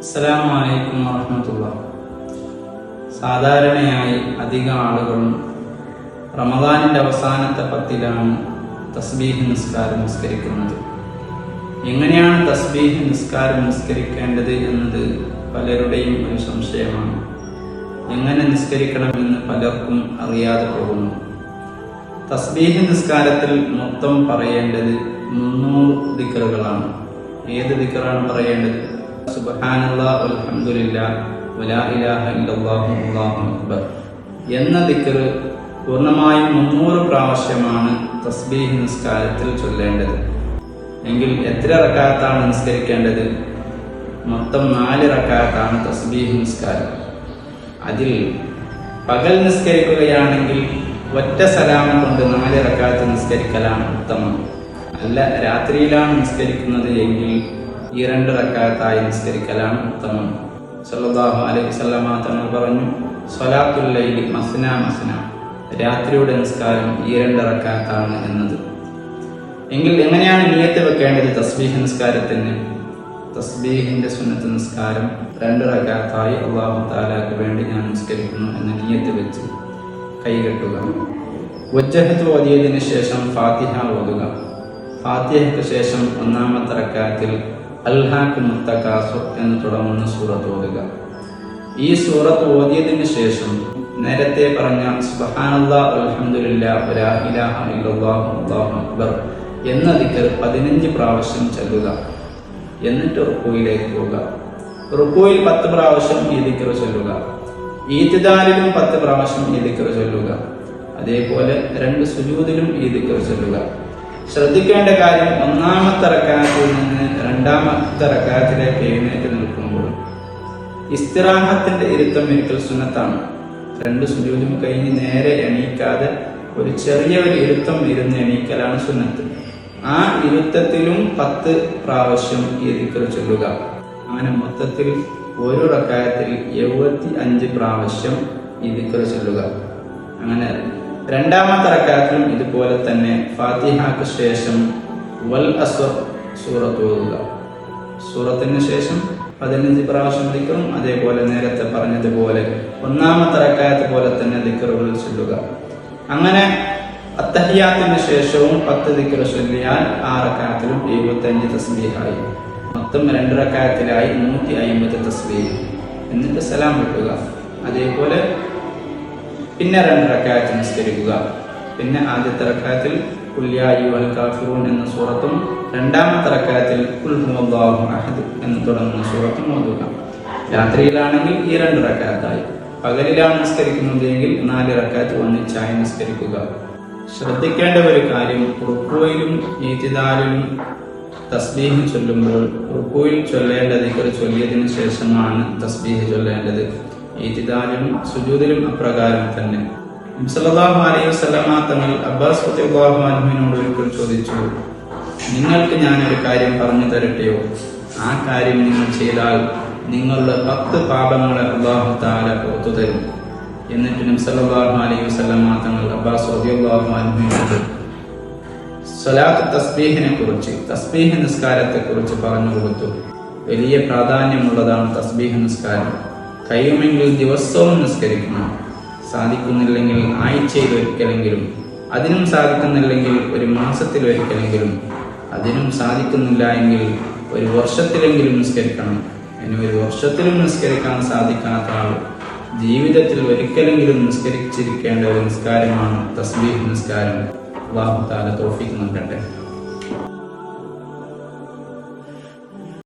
അസ്സലാമു അലൈക്കും വറഹമത്തുള്ള. സാധാരണയായി അധിക ആളുകളും റമദാനിന്റെ അവസാനത്തെ പത്തിലാണ് തസ്ബീഹ് നിസ്കാരം നിസ്കരിക്കുന്നത്. എങ്ങനെയാണ് തസ്ബീഹ് നിസ്കാരം നിസ്കരിക്കേണ്ടത് എന്നത് പലരുടെയും ഒരു സംശയമാണ്. എങ്ങനെ നിസ്കരിക്കണമെന്ന് പലർക്കും അറിയാതെ പോകുന്നു. തസ്ബീഹ് നിസ്കാരത്തിൽ മൊത്തം പറയേണ്ടത് മുന്നൂറ് ദിക്കറുകളാണ്. ഏത് ദിക്കറാണ് പറയേണ്ടത്? എന്ന ദിക്കർ പൂർണമായും മുന്നൂറ് പ്രാവശ്യമാണ് തസ്ബീഹ് നിസ്കാരത്തിൽ ചൊല്ലേണ്ടത്. എങ്കിൽ എത്ര റക്കാത്താണ് നിസ്കരിക്കേണ്ടത്? മൊത്തം നാല് റക്കാത്താണ് തസ്ബീഹ് നിസ്കാരം. അതിൽ പകൽ നിസ്കരിക്കുകയാണെങ്കിൽ ഒറ്റ സലാമം കൊണ്ട് നാല് റക്കാത്ത് നിസ്കരിക്കലാണ് ഉത്തമം. അല്ല രാത്രിയിലാണ് നിസ്കരിക്കുന്നത് എങ്കിൽ ഈ രണ്ട് റക്കാത്തായി നിസ്കരിക്കലാണ് ഉത്തമം. സല്ലല്ലാഹു അലൈഹി വസല്ലമ തങ്ങൾ പറഞ്ഞു സ്വലാത്തുൽ ലൈലി മസ്ന മസ്ന. രാത്രിയുടെ നിസ്കാരം ഈ രണ്ട് റക്കാത്താണ് എന്നത്. എങ്കിൽ എങ്ങനെയാണ് നിയത്ത് വെക്കേണ്ടത് തസ്ബീഹ് നിസ്കാരത്തിന്? തസ്ബീഹിന്റെ സുന്നത്ത് നിസ്കാരം രണ്ട് റക്കാത്തായി അള്ളാഹു താലാക്ക് വേണ്ടി ഞാൻ നിസ്കരിക്കുന്നു എന്ന് നിയത്ത് വെച്ച് കൈകെട്ടുക വജ്ജഹത്ത് ഓതിയതിന് ശേഷം ഫാത്തിഹ ഓതുക. ഫാത്തിഹയ്ക്ക് ശേഷം ഒന്നാമത്തെ റക്കാത്തിൽ അൽഹാക്ക് മുത്തക്കാസു എന്ന് തുടങ്ങുന്ന സൂറത്ത് ഓതുക. ഈ സൂറത്ത് ഓതിയതിന് ശേഷം നേരത്തെ പറഞ്ഞ സുബ്ഹാനല്ലാ അക്ബർ എന്ന ദിക്കർ പതിനഞ്ച് പ്രാവശ്യം ചെല്ലുക. എന്നിട്ട് റുക്കോയിലേക്ക് പോവുക. റുക്കോയിൽ പത്ത് പ്രാവശ്യം ഈ ദിക്കർ ചൊല്ലുക. ഈത്തിദാലിലും പത്ത് പ്രാവശ്യം ഈ ദിക്കർ ചൊല്ലുക. അതേപോലെ രണ്ട് സുജൂതിലും ഈ ദിക്കർ ചൊല്ലുക. ശ്രദ്ധിക്കേണ്ട കാര്യം ഒന്നാമത്തെ റക്കാത്തിൽ നിന്ന് രണ്ടാമത്തെ റക്കാത്തിലേക്ക് എഴുന്നേറ്റ് നിൽക്കുമ്പോൾ ഇസ്തിറാഹത്തിന്റെ ഇരുത്തം ഒരിക്കൽ സുന്നത്താണ്. രണ്ട് സുജൂതും കഴിഞ്ഞ് നേരെ എണീക്കാതെ ഒരു ചെറിയ ഒരു ഇരുത്തം ഇരുന്ന് എണീക്കലാണ് സുന്നത്ത്. ആ ഇരുത്തത്തിലും പത്ത് പ്രാവശ്യം ഈ ചൊല്ലുക. അങ്ങനെ മൊത്തത്തിൽ ഒരു റക്കായത്തിൽ എഴുപത്തി അഞ്ച് പ്രാവശ്യം ഈ ചൊല്ലുക. അങ്ങനെ രണ്ടാമത്തെ റക്കാത്തിലും ഇതുപോലെ തന്നെ ഫാത്തിഹാക്ക് ശേഷം വൽ അസ്വർ സൂറത്ത് സൂറത്തിന് ശേഷം പതിനഞ്ച് പ്രാവശ്യം ദിക്കറും അതേപോലെ നേരത്തെ പറഞ്ഞതുപോലെ ഒന്നാമത്തെ റക്കായത്ത് പോലെ തന്നെ ദിക്കറുകൾ ചൊല്ലുക. അങ്ങനെ അത്തഹിയാത്തിന് ശേഷവും പത്ത് ദിക്കർ ചൊല്ലിയാൽ ആ റക്കായത്തിലും എഴുപത്തഞ്ച് തസ്ബീഹായി. മൊത്തം രണ്ട് റക്കായത്തിലായി നൂറ്റി അയിമ്പത് തസ്ബീഹ്. എന്നിട്ട് സലാം വെക്കുക. അതേപോലെ പിന്നെ രണ്ട് റക്കായത്ത് നിസ്കരിക്കുക. പിന്നെ ആദ്യത്തെ റക്കായത്തിൽ കുല്യായു എന്ന സൂറത്തും രണ്ടാമത്തെ റക്കായത്തിൽ അഹദ് എന്ന് തുടങ്ങുന്ന സൂറത്തും ഓതുക. രാത്രിയിലാണെങ്കിൽ ഈ രണ്ട് റക്കായത്തായി. പകലിലാണ് നിസ്കരിക്കുന്നതെങ്കിൽ നാല് റക്കായത്ത് ഒന്നിച്ചായി നിസ്കരിക്കുക. ശ്രദ്ധിക്കേണ്ട ഒരു കാര്യം റുക്കുവയിലും നീതിദാരിലും തസ്ബീഹ് ചൊല്ലുമ്പോൾ റുക്കുവിൽ ചൊല്ലേണ്ട ദിക്കർ ചൊല്ലിയതിനു ശേഷമാണ് തസ്ബീഹ് ചൊല്ലേണ്ടത്. ഈത്തിദാലിലും സുജൂദിലും അപ്രകാരം തന്നെ. മുസലാഹു അലൈഹി വസല്ലമ തങ്ങൾ അബ്ബാസ് ഫത്തിഹു അൻഹുവിനോട് ഒരിക്കൽ ചോദിച്ചു നിങ്ങൾക്ക് ഞാൻ ഒരു കാര്യം പറഞ്ഞു തരട്ടെയോ? ആ കാര്യം നിങ്ങൾ ചെയ്താൽ നിങ്ങളുടെ പത്ത് പാപങ്ങളെ അള്ളാഹു താല പുറത്തു തരും. എന്നിട്ട് നബി അലൈഹി വസല്ലമ തങ്ങൾ അബ്ബാസ് റളിയല്ലാഹു അൻഹുവിനോട് സ്വലാത്ത് തസ്ബീഹിനെ കുറിച്ച് തസ്ബീഹ് നിസ്കാരത്തെ കുറിച്ച് പറഞ്ഞു കൊടുത്തു. വലിയ പ്രാധാന്യമുള്ളതാണ് തസ്ബീഹ് നിസ്കാരം. കഴിയുമെങ്കിൽ ദിവസവും നിസ്കരിക്കണം. സാധിക്കുന്നില്ലെങ്കിൽ ആഴ്ചയിൽ ഒരിക്കലെങ്കിലും അതിനും സാധിക്കുന്നില്ലെങ്കിൽ ഒരു മാസത്തിൽ ഒരിക്കലെങ്കിലും അതിനും സാധിക്കുന്നില്ല എങ്കിൽ ഒരു വർഷത്തിലെങ്കിലും നിസ്കരിക്കണം. ഇനി ഒരു വർഷത്തിലും നിസ്കരിക്കാൻ സാധിക്കാത്ത ആൾ ജീവിതത്തിൽ ഒരിക്കലെങ്കിലും നിസ്കരിച്ചിരിക്കേണ്ട ഒരു നിസ്കാരമാണ് തസ്ബീഹ് നിസ്കാരം. അള്ളാഹു താല തോഫിക്ക് നൽകട്ടെ.